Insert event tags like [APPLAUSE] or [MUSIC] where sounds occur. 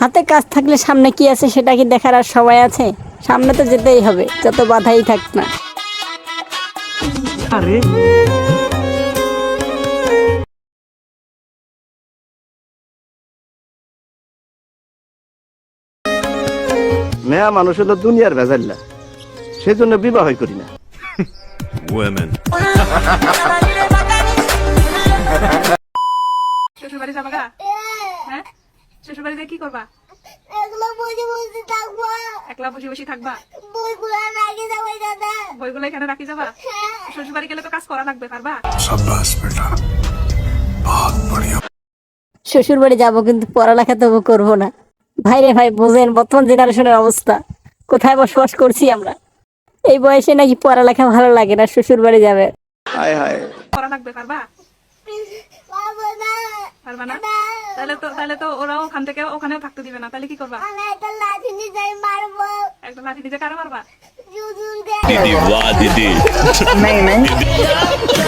হাতে কাজ থাকলে সামনে কি আছে সেটা কি দেখার আর সময় আছে? সামনে তো যেতেই হবে যত বাধাই থাক না। আরে। মেয়া মানুষ হলো দুনিয়ার ভেজাল্লা সেজন্য বিবাহ করি না। Women. শ্বশুর বাড়ি যাবা হ্যাঁ? শ্বশুর বাড়িতে কি করবা? এগুলো বসে বসে থাকব। একলা বসে বসে থাকবা? বইগুলো রাখি যাব দাদা। বইগুলো এখানে রাখি যাবা? শ্বশুর বাড়ি গেলে তো কাজ করা লাগবে পারবা? শ্বশুর বাড়ি যাব কিন্তু পড়ালেখা তবু করব না। ভাই রে ভাই বোঝেন বর্তমান জেনারেশনের অবস্থা। কোথায় বসবাস করছি আমরা? এই বয়সে নাকি পড়ালেখা ভালো লাগে না শ্বশুর বাড়ি যাবে। হায় হায় করা লাগবে পারবা? পারবা না। তাহলে তো তাহলে তো ওরা ওখান থেকে ওখানেও থাকতে দিবে না। তাহলে কি করবা? একটা লাঠি নিয়ে মারবো। একটা লাঠি নিজে কারও মারবা? দিদি Didi. [LAUGHS] [LAUGHS]